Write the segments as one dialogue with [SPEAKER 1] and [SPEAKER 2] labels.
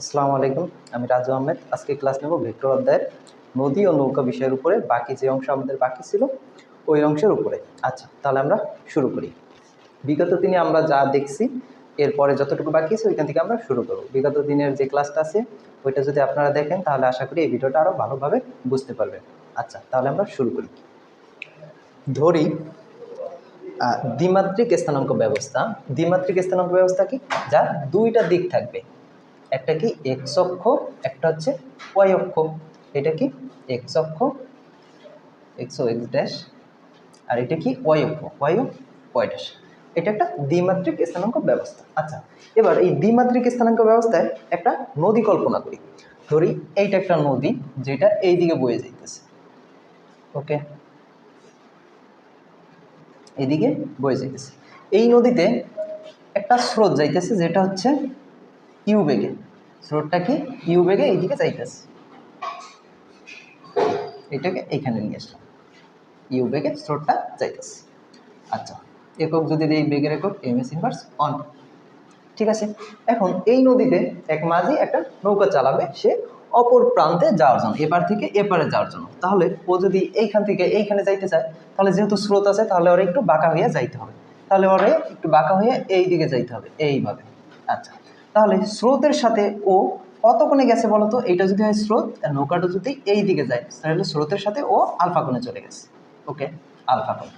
[SPEAKER 1] আসসালামু আলাইকুম, আমি রাজু আহমেদ। আজকে ক্লাস নেব ভেক্টর অধ্যায়ের নদী ও নৌকা বিষয়ের উপরে। বাকি যে অংশ আমাদের বাকি ছিল, ওই অংশের উপরে। আচ্ছা তাহলে আমরা শুরু করি। বিগত দিনে আমরা যা দেখছি, এরপরে যতটুকু বাকি আছে, ওইখান থেকে আমরা শুরু করব। বিগত দিনের যে ক্লাসটা আছে, ওইটা যদি আপনারা দেখেন, তাহলে আশা করি এই ভিডিওটা আরও ভালোভাবে বুঝতে পারবেন। আচ্ছা তাহলে আমরা শুরু করি। ধরি দ্বিমাত্রিক স্থানাঙ্ক ব্যবস্থা। দ্বিমাত্রিক স্থানাঙ্ক ব্যবস্থা কি? যার দুইটা দিক থাকবে। একটা কি? এক্স অক্ষ, একটা হচ্ছে ওয়াই অক্ষ। এটা কি? এক্স অক্ষ এক্স এক্স ড্যাশ আর এটা কি? ওয়াই অক্ষ ওয়াই ওয়াই ড্যাশ এটা একটা দ্বিমাত্রিক স্থানাঙ্ক ব্যবস্থা। আচ্ছা এবার এই দ্বিমাত্রিক স্থানাঙ্ক ব্যবস্থায় একটা নদী কল্পনা করি। ধরি, এইটা একটা নদী যেটা এই দিকে বয়ে যাইতেছে। ওকে? এদিকে বয়ে যাইতেছে। এই নদীতে একটা স্রোত যাইতেছে যেটা হচ্ছে ইউ বেগে স্রোতটা কি? ইউ বেগে এইদিকে যাইতেছে। এটাকে এইখানে নিয়ে আসলাম। ইউ বেগে স্রোতটা যাইতেছে। আচ্ছা একক যদি এই বেগের একক এম এস ইনভার্স অন ঠিক আছে? এখন এই নদীতে এক মাঝি একটা নৌকা চালাবে, সে অপর প্রান্তে যাওয়ার জন্য, এপার থেকে এপারে যাওয়ার জন্য। তাহলে ও যদি এইখান থেকে এইখানে যাইতে চায়, তাহলে যেহেতু স্রোত আছে, তাহলে ওরা একটু বাঁকা হয়ে যাইতে হবে। তাহলে ওরে একটু বাঁকা হয়ে এই দিকে যাইতে হবে, এইভাবে। আচ্ছা তাহলে স্রোতের সাথে ও কত কোণে গেছে বলো তো? এইটা যদি হয় স্রোত আর নৌকাটা যদি এই দিকে যায়, তাহলে স্রোতের সাথে ও আলফা কোণে চলে গেছে। ওকে? আলফা কোণ।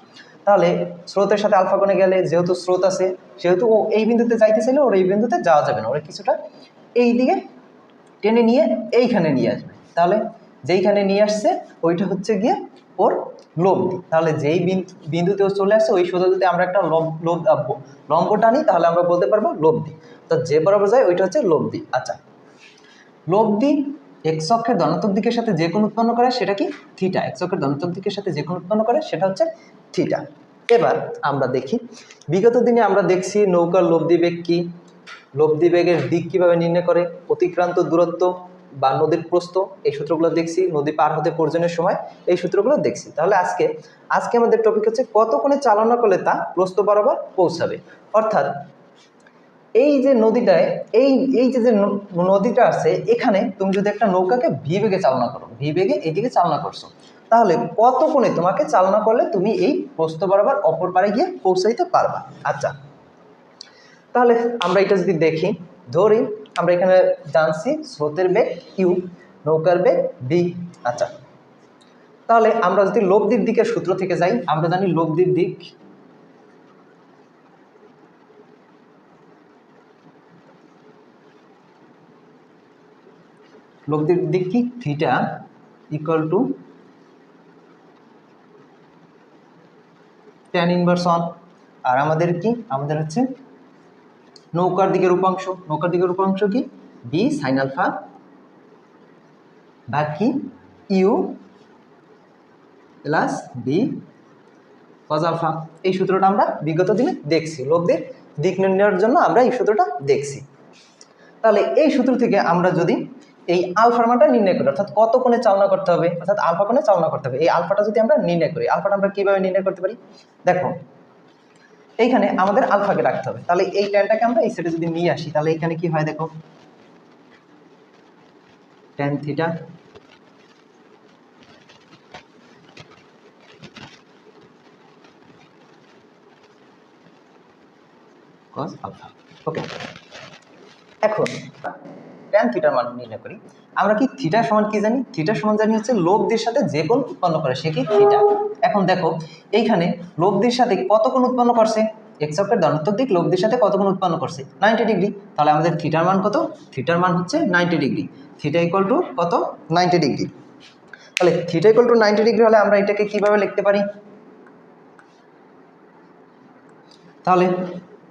[SPEAKER 1] তাহলে স্রোতের সাথে আলফা কোণে গেলে যেহেতু স্রোত আছে, সেহেতু ও এই বিন্দুতে যাইতে চাইলে ওর এই বিন্দুতে যাওয়া যাবে না। ওরা কিছুটা এই দিকে টেনে নিয়ে এইখানে নিয়ে আসবে। তাহলে যেইখানে নিয়ে আসছে, ওইটা হচ্ছে গিয়ে ওর লব্ধি তাহলে যেই বিন- বিন্দুতে চলে আসছে ওই সোজা যদি আমরা একটা লব লব লম্ব টানি তাহলে আমরা বলতে পারব লব্ধি তো যে বরাবর যায়, ওইটা হচ্ছে লব্ধি আচ্ছা। লব্ধি এক্স অক্ষের ধনাত্মক দিকের সাথে যে কোণ উৎপন্ন করে, সেটা কি? থিটা। এক্স অক্ষের ধনাত্মক দিকের সাথে যে কোণ উৎপন্ন করে, সেটা হচ্ছে থিটা। এবার আমরা দেখি। বিগত দিনে আমরা দেখছি নৌকার লব্ধি বেগ কি? লব্ধি বেগের দিক কীভাবে নির্ণয় করে? অতিক্রান্ত দূরত্ব? বা নদীর প্রস্থ, এই সূত্রগুলো দেখছি, নদী পার হতে প্রয়োজনের সময়, এই সূত্রগুলো দেখছি। তাহলে আজকে আজকে আমাদের টপিক হচ্ছে কত কোণে চালনা করলে তা প্রস্থ বরাবর পৌঁছাবে? অর্থাৎ, এই যে নদীটায়, এই এই যে যে নদীটা আছে, এখানে তুমি যদি একটা নৌকাকে ভি বেগে চালনা করো ভি বেগে এইদিকে চালনা করছ, তাহলে কত কোণে তোমাকে চালনা করলে তুমি এই প্রস্থ বরাবর অপর পারে গিয়ে পৌঁছাইতে পারবা? আচ্ছা তাহলে আমরা এটা যদি দেখি, ধরি আমরা এখানে জানছি স্রোতের বেগ ইউ নৌকার বেগ বি আচ্ছা তাহলে আমরা যদি লব্ধির দিকের সূত্র থেকে যাই, আমরা জানি লব্ধির দিক লব্ধির দিক কি? Theta equal to tan inverse আর আমাদের কি? আমাদের হচ্ছে নৌকার দিকের রূপাংশ নৌকার দিকের রূপাংশ কি? বি সাইন আলফা ভাগ কি U plus B cos alpha এই সূত্রটা আমরা বিগত দিনে দেখছি। লোকদের দিক নির্ণয়ের জন্য আমরা এই সূত্রটা দেখছি। তাহলে এই সূত্র থেকে আমরা যদি এই আলফার মানটা নির্ণয় করি, অর্থাৎ কত কোণে চালনা করতে হবে? অর্থাৎ আলফা কোণে চালনা করতে হবে। এই আলফাটা যদি আমরা নির্ণয় করি, আলফাটা আমরা কীভাবে নির্ণয় করতে পারি? দেখো এইখানে আমাদের আলফাকে রাখতে হবে। তাহলে এই ট্যানটাকে আমরা এই সেটে যদি নিয়ে আসি, তাহলে এখানে কি হয় দেখো? Tan theta cos alpha okay এখন ট্যান থিটার মান নির্ণয় করি। আমরা কি থিটা সমান কি জানি? থিটা সমান জানি হচ্ছে লব্ধির সাথে যে কোণ উৎপন্ন করে, সে কি থিটা এখন দেখো, এইখানে লব্ধির সাথে কত কোণ উৎপন্ন করছে? এক্স অক্ষের ধনাত্মক দিক লব্ধির সাথে কত কোণ উৎপন্ন করছে? নাইনটি ডিগ্রি তাহলে আমাদের থিটার মান কত? থিটার মান হচ্ছে ninety degree theta equal to কত? নাইনটি ডিগ্রি তাহলে theta equal to ninety degree হলে আমরা এটাকে কীভাবে লিখতে পারি? তাহলে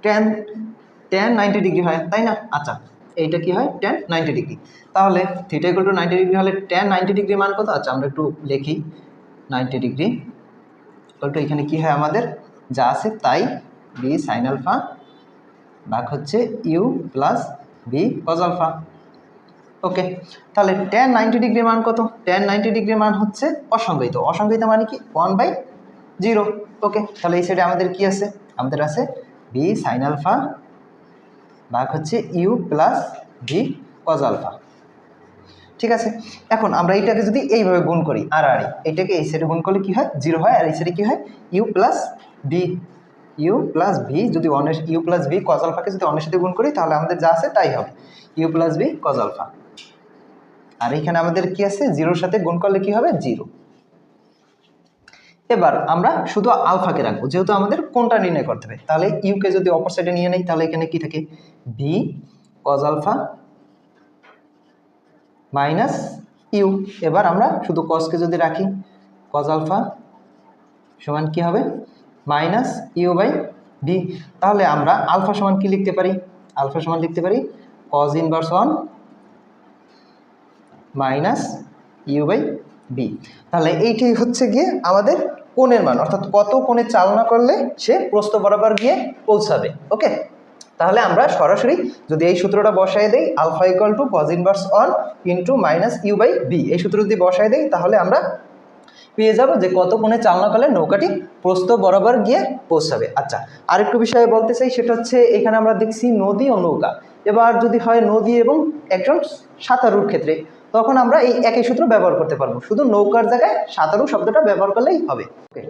[SPEAKER 1] টেন টেন নাইনটি ডিগ্রি হয়, তাই না? আচ্ছা এইটা কি হয়? টেন নাইনটি ডিগ্রি তাহলে theta equal to ninety degree হলে টেন নাইনটি ডিগ্রি মান কত? আচ্ছা আমরা একটু লিখি। নাইনটি ডিগ্রি ইকুয়াল টু এখানে কি হয় আমাদের? যা আছে তাই বি সাইন আলফা ভাগ হচ্ছে U plus B cos alpha okay তাহলে টেন নাইনটি ডিগ্রি মান কত? টেন নাইনটি ডিগ্রি মান হচ্ছে অসংজ্ঞায়িত অসংজ্ঞায়িত মানে কি? ওয়ান বাই জিরো ওকে তাহলে এই সাইডে আমাদের কি আছে? আমাদের আছে বি সাইন আলফা ভাগ হচ্ছে U plus V cos alpha. ঠিক আছে? এখন আমরা এইটাকে যদি এইভাবে গুণ করি, আর আর এইটাকে এই সাইডে গুণ করলে কি হয়? জিরো হয়, আর এই সাইডে কি হয়? U plus B U plus V, যদি অনের ইউ প্লাস ভি কজ আলফাকে যদি অনের সাথে গুণ করি, তাহলে আমাদের যা আছে তাই হবে। U plus V cos alpha. আর এখানে আমাদের কি আছে? জিরোর সাথে গুণ করলে কি হবে? জিরো এবার আমরা শুধু আলফাকে রাখব, যেহেতু আমাদের কোনটা নির্ণয় করতে হবে? তাহলে ইউকে যদি অপর সাইডে নিয়ে নেই, তাহলে এখানে কি থাকে? V cos alpha minus U এবার আমরা শুধু কসকে যদি রাখি কজ আলফা সমান কি হবে? মাইনাস ইউ বাই বি তাহলে আমরা আলফা সমান কি লিখতে পারি? আলফা সমান লিখতে পারি cos inverse one minus U by B তাহলে এইটাই হচ্ছে গিয়ে আমাদের কোণের মান, অর্থাৎ কত কোণে চালনা করলে সে প্রস্থ বরাবর গিয়ে পৌঁছাবে ওকে তাহলে আমরা সরাসরি যদি এই সূত্রটা বসায় দেই, alpha equal to cos inverse one into minus U by B এই সূত্র যদি বসায় দেই, তাহলে আমরা পেয়ে যাব যে কত কোণে চালনা করলে নৌকাটি প্রস্থ বরাবর গিয়ে পৌঁছাবে। আচ্ছা আরেকটু বিষয়ে বলতে চাই, সেটা হচ্ছে এখানে আমরা দেখছি নদী ও নৌকা। এবার যদি হয় নদী এবং একজন সাঁতারুর ক্ষেত্রে তখন আমরা এই একই সূত্র ব্যবহার করতে পারব। শুধু নৌকার জায়গায় সাঁতারু শব্দটা ব্যবহার করলেই হবে। ওকে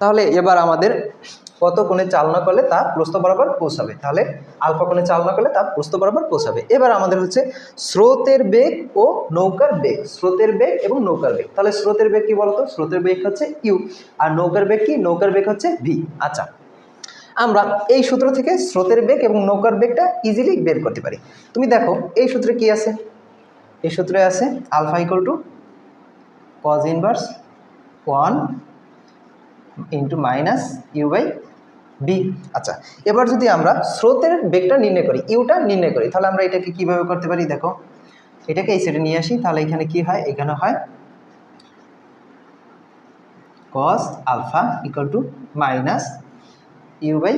[SPEAKER 1] তাহলে এবার আমাদের কত কোণে চালনা করলে তা প্রস্থ বরাবর পৌঁছাবে? তাহলে আলফা কোণে চালনা করলে তা প্রস্থ বরাবর পৌঁছাবে। এবার আমাদের হচ্ছে স্রোতের বেগ ও নৌকার বেগ। স্রোতের বেগ এবং নৌকার বেগ। তাহলে স্রোতের বেগ কি বলতো? স্রোতের বেগ হচ্ছে ইউ আর নৌকার বেগ কি? নৌকার বেগ হচ্ছে ভি আচ্ছা আমরা এই সূত্র থেকে স্রোতের বেগ এবং নৌকার বেগটা ইজিলি বের করতে পারি। তুমি দেখো, এই সূত্রে কি আছে? এই সূত্রে আছে alpha equal to cos inverse one into minus u by b আচ্ছা এবার যদি আমরা স্রোতের বেগটা নির্ণয় করি ইউটা নির্ণয় করি, তাহলে আমরা এটাকে কীভাবে করতে পারি দেখো? এটাকে এই সাইডে নিয়ে আসি, তাহলে এখানে কি হয়? এখানে হয় cos alpha equal to minus u by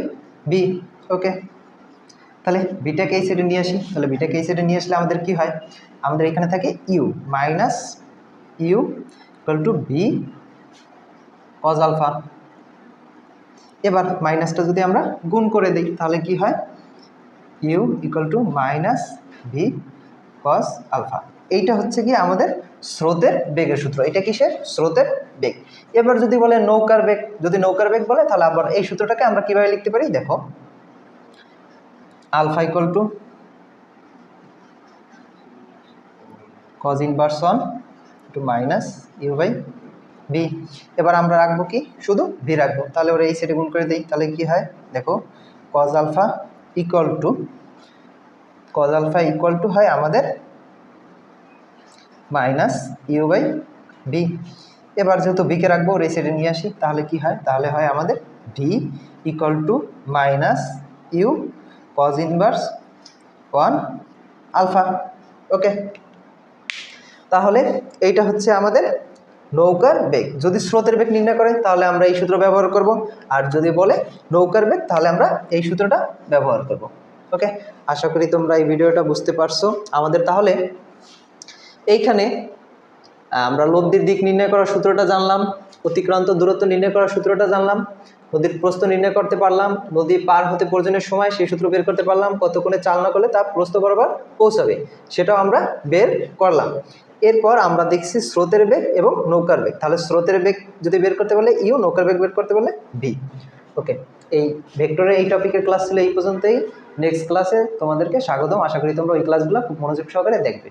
[SPEAKER 1] b okay তাহলে বিটাকে এই সাইডে নিয়ে আসি। তাহলে বিটাকে এই সাইডে নিয়ে আসলে আমাদের কি হয়? আমাদের এখানে থাকে u minus u equal to b cos alpha এবার মাইনাসটা যদি আমরা গুণ করে দিই, তাহলে কি হয়? U equal to minus v cos alpha এইটা হচ্ছে কি আমাদের স্রোতের বেগের সূত্র। এটা কিসের? স্রোতের বেগ। এবার যদি বলে নৌকার বেগ, যদি নৌকার বেগ বলে, তাহলে আবার এই সূত্রটাকে আমরা কীভাবে লিখতে পারি? দেখো alpha equal to cos inverse one to minus u by b এবার আমরা রাখব কি? শুধু ভি রাখব। তাহলে ওরা এই সাইডে গুণ করে দিই। তাহলে কি হয়? দেখো cos alpha equal to cos alpha equal to হয় আমাদের মাইনাস ইউ বাই বি এবার যেহেতু বিকে রাখব, ওর এই সাইডে নিয়ে আসি, তাহলে কি হয়? তাহলে হয় আমাদের v equal to minus u cos inverse one alpha okay তাহলে এইটা হচ্ছে আমাদের নৌকার বেগ। যদি স্রোতের বেগ নির্ণয় করে, তাহলে আমরা এই সূত্র ব্যবহার করব। আর যদি বলে নৌকার বেগ, তাহলে আমরা এই সূত্রটা ব্যবহার করব। ওকে আশা করি তোমরা এই ভিডিওটা বুঝতে পারছ। আমাদের তাহলে এইখানে আমরা লব্ধির দিক নির্ণয় করার সূত্রটা জানলাম, অতিক্রান্ত দূরত্ব নির্ণয় করার সূত্রটা জানলাম। নদীর প্রস্থ নির্ণয় করতে পারলাম, নদী পার হতে প্রয়োজনের সময় সেই সূত্র বের করতে পারলাম, কতক্ষণে চালনা করলে তা প্রস্থ বরাবর পৌঁছাবে, সেটাও আমরা বের করলাম। এরপর আমরা দেখছি স্রোতের বেগ এবং নৌকার বেগ। তাহলে স্রোতের বেগ যদি বের করতে বলে ইউ নৌকার বেগ বের করতে বলে বি ওকে এই ভেক্টরের এই টপিকের ক্লাস ছিল এই পর্যন্তই। নেক্সট ক্লাসে তোমাদেরকে স্বাগতম। আশা করি তোমরা ওই ক্লাসগুলো খুব মনোযোগ সহকারে দেখবে।